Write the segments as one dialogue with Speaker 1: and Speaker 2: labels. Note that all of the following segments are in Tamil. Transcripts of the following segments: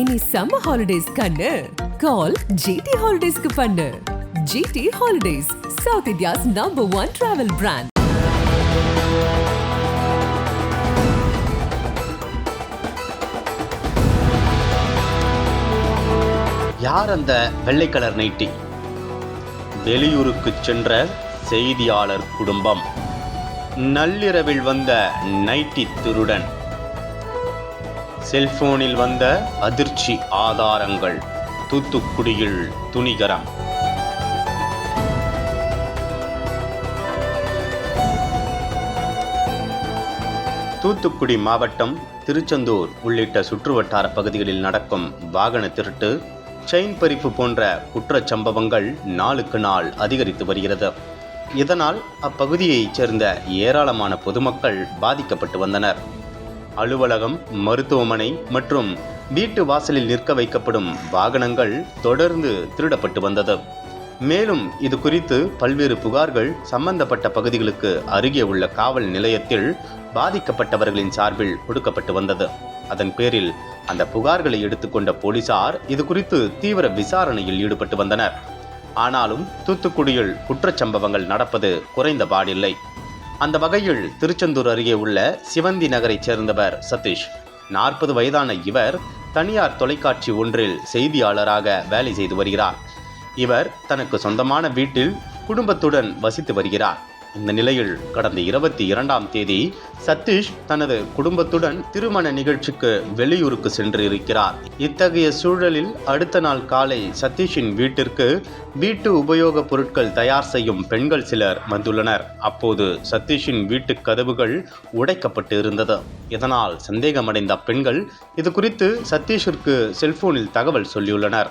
Speaker 1: இனி சம்மர் ஹாலிடேஸ் கண்ணு. கால் ஜிடி ஹாலிடேஸ்க்கு பண்ணு. GT holidays South India's number one travel brand
Speaker 2: யார் அந்த வெள்ளை கலர் நைட்டி? வெளியூருக்கு சென்ற செய்தியாளர் குடும்பம். நள்ளிரவில் வந்த நைட்டி திருடன். செல்போனில் வந்த அதிர்ச்சி ஆதாரங்கள். தூத்துக்குடியில் துணிகரம். தூத்துக்குடி மாவட்டம் திருச்செந்தூர் உள்ளிட்ட சுற்றுவட்டார பகுதிகளில் நடக்கும் வாகன திருட்டு செயின் பறிப்பு போன்ற குற்றச் சம்பவங்கள் நாளுக்கு நாள் அதிகரித்து வருகிறது. இதனால் அப்பகுதியைச் சேர்ந்த ஏராளமான பொதுமக்கள் பாதிக்கப்பட்டு வந்தனர். அலுவலகம் மருத்துவமனை மற்றும் வீட்டு வாசலில் நிற்க வைக்கப்படும் வாகனங்கள் தொடர்ந்து திருடப்பட்டு வந்தது. மேலும் இது குறித்து பல்வேறு புகார்கள் சம்பந்தப்பட்ட பகுதிகளுக்கு அருகே உள்ள காவல் நிலையத்தில் பாதிக்கப்பட்டவர்களின் சார்பில் கொடுக்கப்பட்டு வந்தது. அதன் பேரில் அந்த புகார்களை எடுத்துக்கொண்ட போலீசார் இது குறித்து தீவிர விசாரணையில் ஈடுபட்டு வந்தனர். ஆனாலும் தூத்துக்குடியில் குற்றச்சம்பவங்கள் நடப்பது குறைந்த பாடில்லை. அந்த வகையில் திருச்செந்தூர் அருகே உள்ள சிவந்தி நகரைச் சேர்ந்தவர் சதீஷ். நாற்பது வயதான இவர் தனியார் தொலைக்காட்சி ஒன்றில் செய்தியாளராக வேலை செய்து வருகிறார். இவர் தனக்கு சொந்தமான வீட்டில் குடும்பத்துடன் வசித்து வருகிறார். இந்த நிலையில் கடந்த இருபத்தி இரண்டாம் தேதி சதீஷ் தனது குடும்பத்துடன் திருமண நிகழ்ச்சிக்கு வெளியூருக்கு சென்று இருக்கிறார் இத்தகைய சூழலில் அடுத்த நாள் காலை சதீஷின் வீட்டிற்கு வீட்டு உபயோகப் பொருட்கள் தயார் செய்யும் பெண்கள் சிலர் வந்துள்ளனர். அப்போது சதீஷின் வீட்டு கதவுகள் உடைக்கப்பட்டு இருந்தது. இதனால் சந்தேகமடைந்த பெண்கள் இது குறித்து சதீஷிற்கு செல்போனில் தகவல் சொல்லியுள்ளனர்.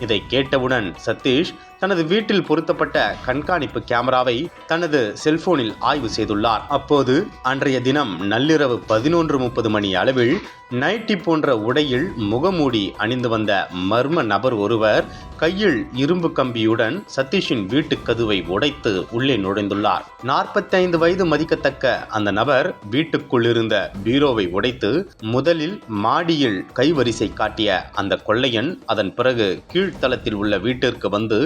Speaker 2: இதை கேட்டவுடன் சதீஷ் தனது வீட்டில் பொருத்தப்பட்ட கண்காணிப்பு கேமராவை தனது செல்போனில் ஆய்வு செய்துள்ளார். அப்போது அன்றைய தினம் நள்ளிரவு பதினொன்று முப்பது மணி அளவில் நைட்டி போன்ற உடையில் முகமூடி அணிந்து வந்த மர்ம நபர் ஒருவர் கையில் இரும்பு கம்பியுடன் சதீஷின் வீட்டு கதுவை உடைத்து உள்ளே நுழைந்துள்ளார். நாற்பத்தைந்து வயது மதிக்கத்தக்க அந்த நபர் வீட்டுக்குள் இருந்த பீரோவை உடைத்து முதலில் மாடியில் கைவரிசை காட்டிய அந்த கொள்ளையன் அதன் பிறகு கீழ்த்தளத்தில் உள்ள வீட்டிற்கு வந்து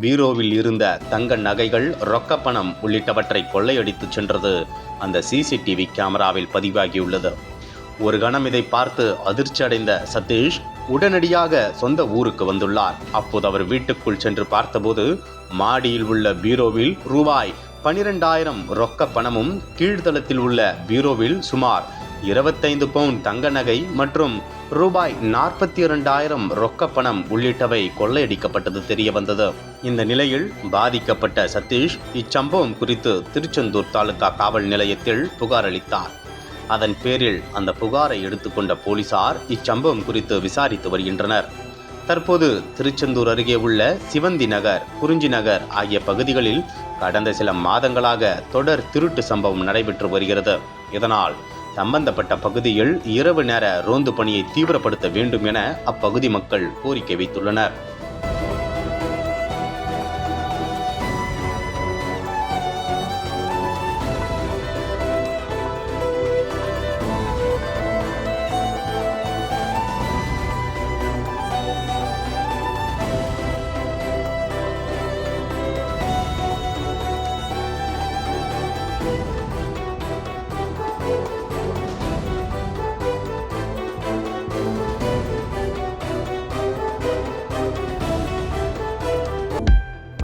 Speaker 2: பீரோவில் இருந்த தங்க நகைகள் ரொக்கப்பணம் உள்ளிட்டவற்றை கொள்ளையடித்து சென்றது. அந்த சிசிடிவி கேமராவில் பதிவாகியுள்ளது. ஒரு கணம் இதை பார்த்து அதிர்ச்சி அடைந்த சதீஷ் உடனடியாக சொந்த ஊருக்கு வந்துள்ளார். அப்போது அவர் வீட்டுக்குள் சென்று பார்த்தபோது மாடியில் உள்ள பீரோவில் ரூபாய் பனிரெண்டாயிரம் ரொக்க பணமும் கீழ்தளத்தில் உள்ள பீரோவில் சுமார் இருபத்தைந்து பவுன் தங்க நகை மற்றும் ரூபாய் நாற்பத்தி இரண்டாயிரம் ரொக்க பணம் உள்ளிட்டவை கொள்ளையடிக்கப்பட்டது தெரிய வந்தது. இந்த நிலையில் பாதிக்கப்பட்ட சதீஷ் இச்சம்பவம் குறித்து திருச்செந்தூர் தாலுகா காவல் நிலையத்தில் புகார் அளித்தார். அதன் பேரில் அந்த புகாரை எடுத்துக்கொண்ட போலீசார் இச்சம்பவம் குறித்து விசாரித்து வருகின்றனர். தற்போது திருச்செந்தூர் அருகே உள்ள சிவந்தி நகர் குறிஞ்சி நகர் ஆகிய பகுதிகளில் கடந்த சில மாதங்களாக தொடர் திருட்டு சம்பவம் நடைபெற்று வருகிறது. இதனால் சம்பந்தப்பட்ட பகுதியில் இரவு நேர ரோந்து பணியை தீவிரப்படுத்த வேண்டும் என அப்பகுதி மக்கள் கோரிக்கை வைத்துள்ளனர்.